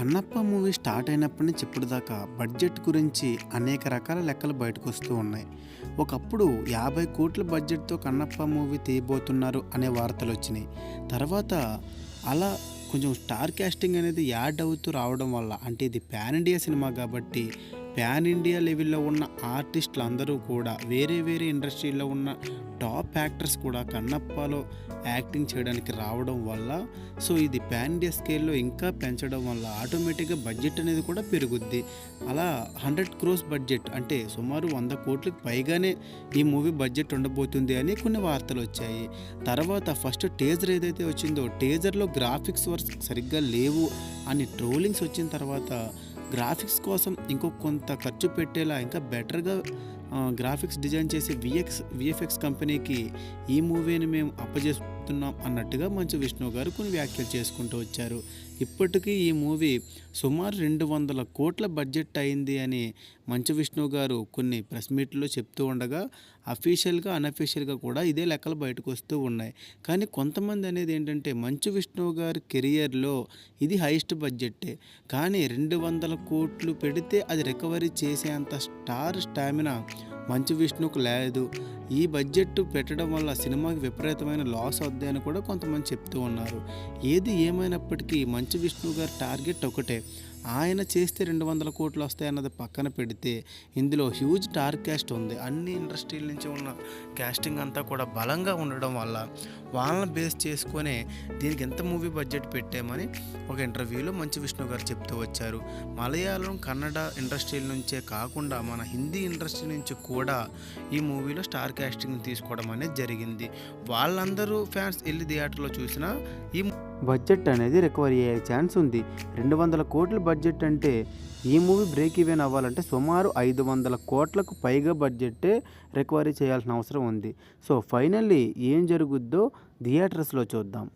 Kannappa movie start అయినప్పటి నుంచి ఇప్పటిదాకా బడ్జెట్ గురించి అనేక రకాల లెక్కలు బయటకు వస్తూ ఉన్నాయి. ఒకప్పుడు యాభై కోట్ల బడ్జెట్తో కన్నప్ప మూవీ తీయబోతున్నారు అనే వార్తలు వచ్చినాయి. తర్వాత అలా కొంచెం స్టార్ క్యాస్టింగ్ అనేది యాడ్ అవుతూ రావడం వల్ల అంటే ఇది ప్యాన్ ఇండియా సినిమా కాబట్టి ప్యాన్ ఇండియా లెవెల్లో ఉన్న ఆర్టిస్టులు అందరూ కూడా వేరే వేరే ఇండస్ట్రీలో ఉన్న టాప్ యాక్టర్స్ కూడా కన్నప్పలో యాక్టింగ్ చేయడానికి రావడం వల్ల సో ఇది ప్యాన్ ఇండియా స్కేల్లో ఇంకా పెంచడం వల్ల ఆటోమేటిక్గా బడ్జెట్ అనేది కూడా పెరుగుద్ది. అలా హండ్రెడ్ క్రోస్ బడ్జెట్ అంటే సుమారు వంద కోట్లకు పైగానే ఈ మూవీ బడ్జెట్ ఉండబోతుంది అని కొన్ని వార్తలు వచ్చాయి. తర్వాత ఫస్ట్ టేజర్ ఏదైతే వచ్చిందో టేజర్లో గ్రాఫిక్స్ వర్క్స్ సరిగ్గా లేవు అని ట్రోలింగ్స్ వచ్చిన తర్వాత గ్రాఫిక్స్ కోసం ఇంకో కొంత ఖర్చు పెట్టేలా ఇంకా బెటర్గా గ్రాఫిక్స్ డిజైన్ చేసే విఎక్స్ విఎఫ్ఎక్స్ కంపెనీకి ఈ మూవీని మేము అప్పజేస్తున్నాం అన్నట్టుగా మంచు విష్ణు గారు కొన్ని వ్యాఖ్యలు చేసుకుంటూ వచ్చారు. ఇప్పటికీ ఈ మూవీ సుమారు రెండు వందల కోట్ల బడ్జెట్ అయింది అని మంచు విష్ణు గారు కొన్ని ప్రెస్ మీట్లో చెప్తూ ఉండగా అఫీషియల్గా అన్అఫీషియల్గా కూడా ఇదే లెక్కలు బయటకు వస్తూ ఉన్నాయి. కానీ కొంతమంది అనేది ఏంటంటే మంచు విష్ణు గారి కెరియర్లో ఇది హైయెస్ట్ బడ్జెట్టే కానీ రెండు వందల కోట్లు పెడితే అది రికవరీ చేసేంత స్టార్ స్టామినా మంచి విష్ణుకు లేదు. ఈ బడ్జెట్ పెట్టడం వల్ల సినిమాకి విపరీతమైన లాస్ అవుద్ది అని కూడా కొంతమంది చెప్తూ ఉన్నారు. ఏది ఏమైనప్పటికీ మంచు విష్ణు గారి టార్గెట్ ఒకటే. ఆయన చేస్తే రెండు వందల కోట్లు వస్తాయన్నది పక్కన పెడితే ఇందులో హ్యూజ్ టార్క్ క్యాస్ట్ ఉంది. అన్ని ఇండస్ట్రీల నుంచి ఉన్న క్యాస్టింగ్ అంతా కూడా బలంగా ఉండడం వల్ల వాళ్ళని బేస్ చేసుకొని దీనికి ఎంత మూవీ బడ్జెట్ పెట్టామని ఒక ఇంటర్వ్యూలో మంచు విష్ణు గారు చెప్తూ వచ్చారు. మలయాళం కన్నడ ఇండస్ట్రీల నుంచే కాకుండా మన హిందీ ఇండస్ట్రీ నుంచి కూడా ఈ మూవీలో స్టార్ క్యాస్టింగ్ తీసుకోవడం అనేది జరిగింది. వాళ్ళందరూ ఫ్యాన్స్ వెళ్ళి థియేటర్లో చూసినా ఈ బడ్జెట్ అనేది రికవరీ అయ్యే ఛాన్స్ ఉంది. రెండు వందల కోట్ల బడ్జెట్ అంటే ఈ మూవీ బ్రేక్ ఈవెన్ అవ్వాలంటే సుమారు ఐదు వందల కోట్లకు పైగా బడ్జెట్టే రికవరీ చేయాల్సిన అవసరం ఉంది. సో ఫైనల్లీ ఏం జరుగుద్దో థియేటర్స్లో చూద్దాం.